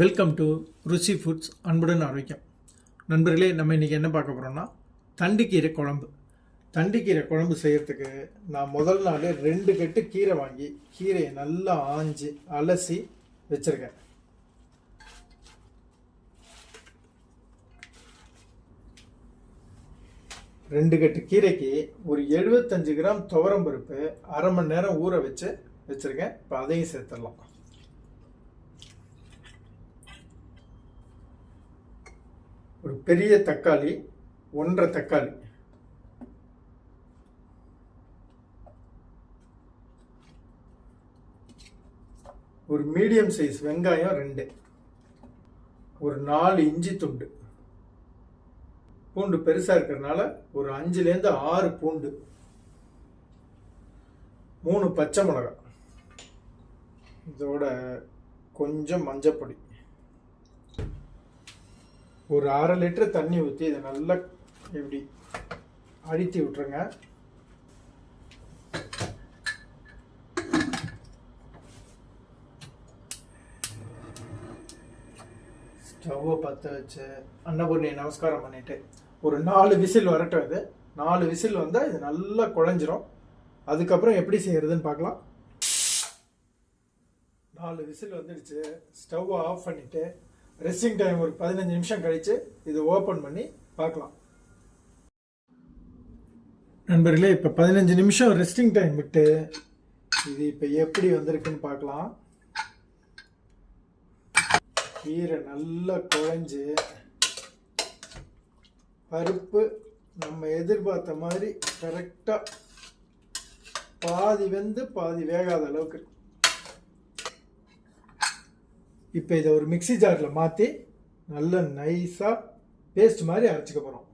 Welcome to ருசி foods அன்புடன் ஆரோக்கியம். நண்பர்களே நம்ம இன்றைக்கி என்ன பார்க்க போகிறோம்னா தண்டுக்கீரை குழம்பு. தண்டுக்கீரை குழம்பு செய்கிறதுக்கு நான் முதல் நாள் ரெண்டு கட்டு கீரை வாங்கி கீரையை நல்லா ஆஞ்சி அலசி வச்சுருக்கேன். ரெண்டு கட்டு கீரைக்கு ஒரு எழுபத்தஞ்சு கிராம் துவரம் பருப்பு அரை மணி நேரம் ஊற வச்சு வச்சுருக்கேன். இப்போ அதையும் சேர்த்துடலாம். ஒரு பெரிய தக்காளி ஒன்றரை தக்காளி. ஒரு மீடியம் சைஸ் வெங்காயம் ரெண்டு. ஒரு நாலு இஞ்சி துண்டு. பூண்டு பெருசாக இருக்கிறதுனால ஒரு அஞ்சுலேருந்து ஆறு பூண்டு. மூணு பச்சை மிளகாய். இதோட கொஞ்சம் மஞ்சப்பொடி. ஒரு அரை லிட்டர் தண்ணி ஊற்றி இதை நல்லா இப்படி அழுத்தி விட்டுருங்க. ஸ்டவ்வை பற்ற வச்சு அன்னபூர்ணியை நமஸ்காரம் பண்ணிட்டு. ஒரு நாலு விசில் வரட்டும் இது. நாலு விசில் வந்தால் இது நல்லா குழஞ்சிரும். அதுக்கப்புறம் எப்படி செய்கிறதுன்னு பார்க்கலாம். நாலு விசில் வந்துடுச்சு. ஸ்டவ்வை ஆஃப் பண்ணிவிட்டு ரெஸ்டிங் டைம் ஒரு பதினஞ்சு நிமிஷம் கழித்து இது ஓப்பன் பண்ணி பார்க்கலாம். நண்பர்களே இப்போ பதினஞ்சு நிமிஷம் ரெஸ்டிங் டைம் விட்டு இது இப்போ எப்படி வந்திருக்குன்னு பார்க்கலாம். கீரை நல்லா குழஞ்சு பருப்பு நம்ம எதிர்பார்த்த மாதிரி கரெக்டாக பாதி வெந்து பாதி வேகாத அளவுக்கு இப்போ இதை ஒரு மிக்ஸி ஜாரில் மாற்றி நல்ல நைஸாக பேஸ்ட் மாதிரி அரைச்சிக்க போகிறோம்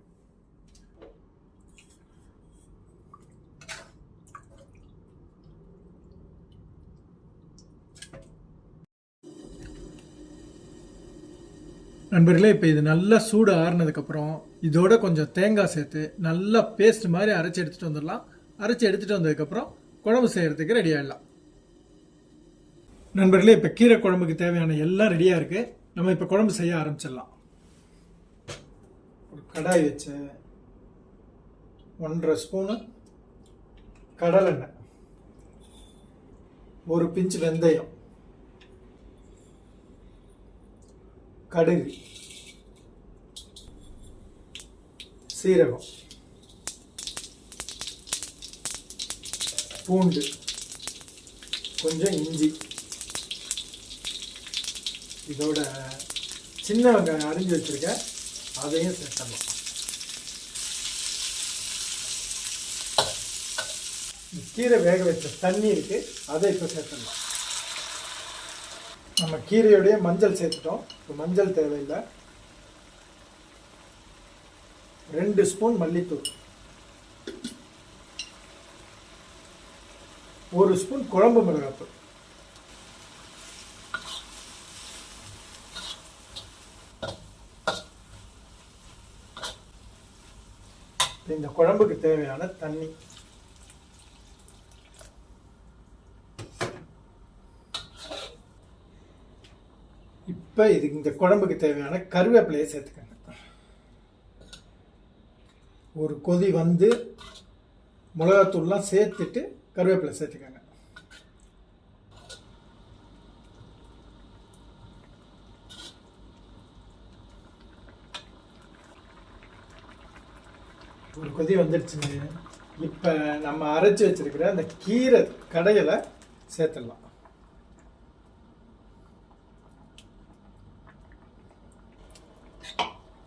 நண்பர்களே இப்போ இது நல்லா சூடு ஆறுனதுக்கப்புறம் இதோட கொஞ்சம் தேங்காய் சேர்த்து நல்லா பேஸ்ட் மாதிரி அரைச்சி எடுத்துகிட்டு வந்துடலாம். அரைச்சி எடுத்துகிட்டு வந்ததுக்கப்புறம் குழம்பு செய்கிறதுக்கு ரெடி ஆகிடலாம் நண்பர்களே இப்போ கீரை குழம்புக்கு தேவையான எல்லாம் ரெடியாக இருக்குது நம்ம இப்போ குழம்பு செய்ய ஆரம்பிச்சிடலாம். ஒரு கடாய் வச்சு ஒன்றரை ஸ்பூனு கடலெண்ணெய். ஒரு பிஞ்சு வெந்தயம். கடுகு. சீரகம். பூண்டு. கொஞ்சம் இஞ்சி. இதோட சின்ன வெங்காயம் அரிஞ்சு வச்சுருக்கேன் அதையும் சேர்த்தணும் கீரை வேக வச்ச தண்ணி இருக்குது அதை இப்போ சேர்த்தணும் நம்ம கீரையோடைய மஞ்சள் சேர்த்துட்டோம். இப்போ மஞ்சள் தேவையில்லை. ரெண்டு ஸ்பூன் மல்லித்தூள். ஒரு ஸ்பூன் குழம்பு மிளகாத்தூள். இந்த குழம்புக்கு தேவையான தண்ணி. இப்போ இது இந்த குழம்புக்கு தேவையான கருவேப்பிலையை சேர்த்துக்கங்க. ஒரு கொதி வந்து மிளகாத்தூள்லாம் சேர்த்துட்டு கருவேப்பிலை சேர்த்துக்கங்க. ஒரு கொதி வந்துடுச்சுங்க இப்போ நம்ம அரைச்சி வச்சிருக்கிற அந்த கீரை கடையில் சேர்த்துடலாம்.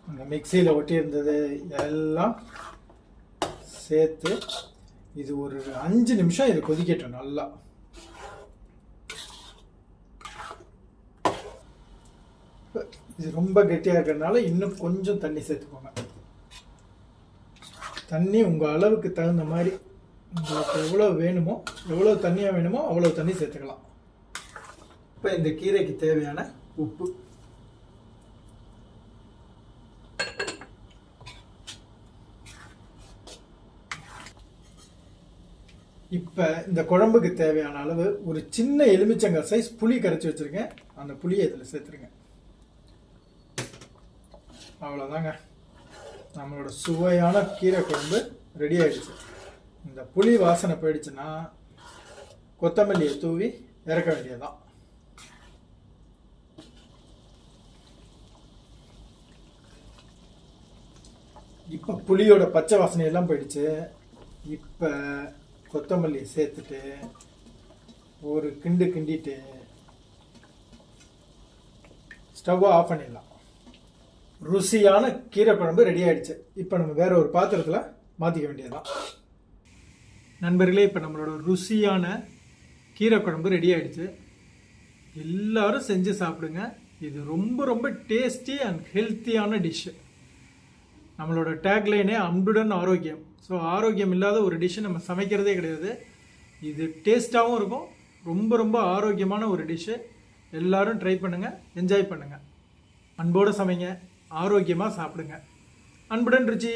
அந்த மிக்சியில் ஒட்டி இருந்தது எல்லாம் சேர்த்து இது ஒரு அஞ்சு நிமிஷம் இது கொதிக்கட்டும் நல்லா. இது ரொம்ப கெட்டியாக இருக்கிறதுனால இன்னும் கொஞ்சம் தண்ணி சேர்த்துக்கோங்க. தண்ணி உங்கள் அளவுக்கு தகுந்த மாதிரி உங்களுக்கு எவ்வளோ வேணுமோ எவ்வளோ தண்ணியாக வேணுமோ அவ்வளோ தண்ணி சேர்த்துக்கலாம். இப்போ இந்த கீரைக்கு தேவையான உப்பு. இப்போ இந்த குழம்புக்கு தேவையான அளவு ஒரு சின்ன எலுமிச்சங்காய் சைஸ் புளி கரைச்சி வச்சுருக்கேன். அந்த புளியை இதில் சேர்த்துருங்க. அவ்வளோதாங்க நம்மளோட சுவையான கீரை குழம்பு ரெடி ஆகிடுச்சு இந்த புளி வாசனை போயிடுச்சுன்னா கொத்தமல்லியை தூவி இறக்க வேண்டியதுதான். இப்போ புளியோட பச்சை வாசனையெல்லாம் போயிடுச்சு. இப்போ கொத்தமல்லியை சேர்த்துட்டு ஒரு கிண்டு கிண்டிட்டு ஸ்டவ்வை ஆஃப் பண்ணிடலாம். ருசியான கீரை குழம்பு ரெடி ஆயிடுச்சு. இப்போ நம்ம வேற ஒரு பாத்திரத்தில் மாற்றிக்க வேண்டியதுதான். நண்பர்களே இப்போ நம்மளோட ருசியான கீரை குழம்பு ரெடி ஆயிடுச்சு. எல்லாரும் செஞ்சு சாப்பிடுங்க. இது ரொம்ப ரொம்ப டேஸ்டி அண்ட் ஹெல்த்தியான டிஷ்ஷு நம்மளோட டேக்லைனே அன்புடன் ஆரோக்கியம். ஸோ ஆரோக்கியம் இல்லாத ஒரு டிஷ்ஷு நம்ம சமைக்கிறதே கிடையாது. இது டேஸ்ட்டாகவும் இருக்கும். ரொம்ப ரொம்ப ஆரோக்கியமான ஒரு டிஷ்ஷு எல்லோரும் ட்ரை பண்ணுங்கள் என்ஜாய் பண்ணுங்கள் அன்போடு சமைங்க. ஆரோக்கியமாக சாப்பிடுங்க. அன்புடன் ருச்சி.